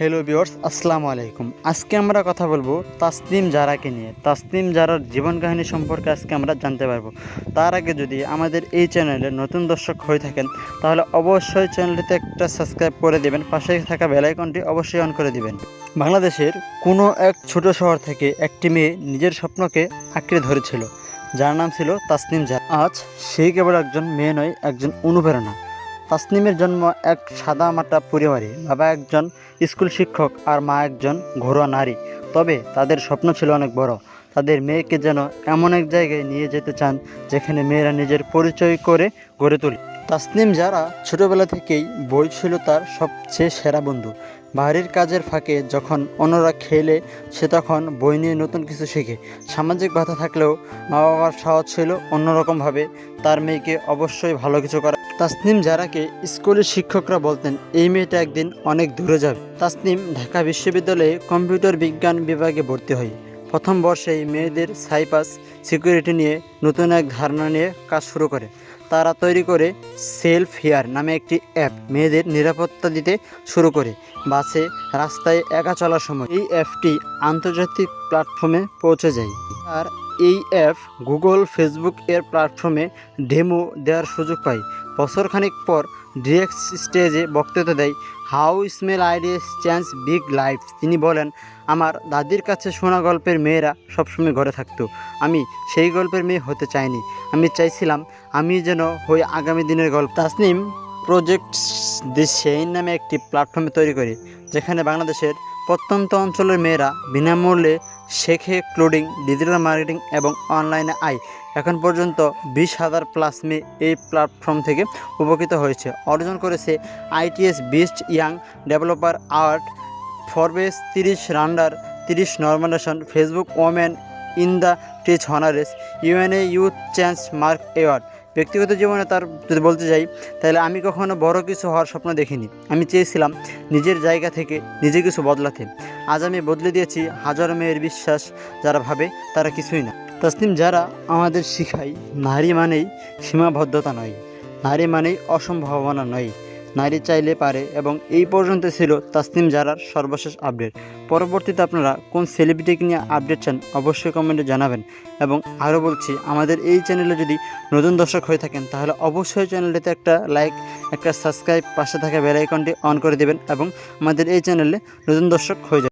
Hello বিয়র্স আসসালামু আলাইকুম। আজকে আমরা কথা বলব তাসনিম জারাকে নিয়ে। তাসনিম জারার জীবন কাহিনী সম্পর্কে আজকে আমরা জানতে পারব। তার আগে যদি আমাদের এই চ্যানেলে নতুন দর্শক হয়ে থাকেন, তাহলে অবশ্যই চ্যানেলটিতে একটা সাবস্ক্রাইব করে দেবেন, পাশে থাকা বেলাইকনটি অবশ্যই অন করে দিবেন। বাংলাদেশের কোনো এক ছোট শহর থেকে একটি মেয়ে নিজের স্বপ্নকে আঁকড়ে ধরেছিল, যার নাম ছিল তাসনিম জারা। আজ সেই কেবল একজন মেয়ে নয়, একজন অনুপ্রেরণা। তাসনিমের জন্ম এক সাদা মাটা পরিবারে। বাবা একজন স্কুল শিক্ষক আর মা একজন ঘরোয়া নারী। তবে তাদের স্বপ্ন ছিল অনেক বড়। তাদের মেয়েকে যেন এমন এক জায়গায় নিয়ে যেতে চান, যেখানে মেয়েরা নিজের পরিচয় করে গড়ে তোলে। তাসনিম যারা ছোটবেলা থেকেই বই ছিল তার সবচেয়ে সেরা বন্ধু। বাড়ির কাজের ফাঁকে যখন অন্যরা খেলে, সে তখন বই নিয়ে নতুন কিছু শেখে। সামাজিক বাধা থাকলেও মা বাবার সাহস ছিল অন্যরকমভাবে। তার মেয়েকে অবশ্যই ভালো কিছু করা তাসনিম যারাকে স্কুলের শিক্ষকরা বলতেন, এই মেয়েটা একদিন অনেক দূরে যাবে। তাসনিম ঢাকা বিশ্ববিদ্যালয়ে কম্পিউটার বিজ্ঞান বিভাগে ভর্তি হয়। প্রথম বর্ষেই মেয়েদের সাইপাস সিকিউরিটি নিয়ে নতুন এক ধারণা নিয়ে কাজ শুরু করে। তারা তৈরি করে সেলফ হেয়ার নামে একটি অ্যাপ মেয়েদের নিরাপত্তা দিতে শুরু করে। বাসে রাস্তায় একা চলার সময় এই অ্যাপটি আন্তর্জাতিক প্ল্যাটফর্মে পৌঁছে যায়। আর এই অ্যাপ গুগল, ফেসবুক এর প্ল্যাটফর্মে ডেমো দেওয়ার সুযোগ পায়। বছরখানিক পর ডিরেক্ট স্টেজে বক্তৃতা দেয়, how small ideas change big life তিনি বলেন, আমার দাদির কাছে শোনা গল্পের মেয়েরা সবসময় ঘরে থাকতো। আমি সেই গল্পের মেয়ে হতে চাইনি। আমি চাইছিলাম আমি যেন হই আগামী দিনের গল্প। তাসনিম প্রজেক্ট দি সেইন নামে একটি প্ল্যাটফর্মে তৈরি করে, যেখানে বাংলাদেশের প্রত্যন্ত অঞ্চলের মেয়েরা বিনামূল্যে শেখে ক্লোডিং, ডিজিটাল মার্কেটিং এবং অনলাইনে আয়। এখন পর্যন্ত বিশ হাজার প্লাস মেয়ে এই প্ল্যাটফর্ম থেকে উপকৃত হয়েছে। অর্জন করেছে ITS best young developer award, Forbes তিরিশ রান্ডার, তিরিশ nomination Facebook women in the tech honorees UN youth change mark award ব্যক্তিগত জীবনে তার যদি বলতে যাই, তাহলে আমি কখনো বড় কিছু হওয়ার স্বপ্ন দেখিনি। আমি চেয়েছিলাম নিজের জায়গা থেকে নিজে কিছু বদলাতে। আজ আমি বদলে দিয়েছি হাজার মেয়ের বিশ্বাস, যারা ভাবে তারা কিছুই না। তসলিম যারা আমাদের শিখায়, নারী মানেই সীমাবদ্ধতা নয়। নারী মানেই অসম্ভাবনা নয়। নারী চাইলে পারে এবং এই পর্যন্ত ছিল তাসনিম জারার সর্বশেষ আপডেট। পরবর্তীতে আপনারা কোন সেলিব্রিটিকে নিয়ে আপডেট চান অবশ্যই কমেন্টে জানাবেন এবং আরও বলছি, আমাদের এই চ্যানেলে যদি নতুন দর্শক হয়ে থাকেন, তাহলে অবশ্যই চ্যানেলটিতে একটা লাইক একটা সাবস্ক্রাইব পাশে থাকা বেল আইকনটি অন করে দেবেন এবং আমাদের এই চ্যানেলে নতুন দর্শক হয়ে যাবে।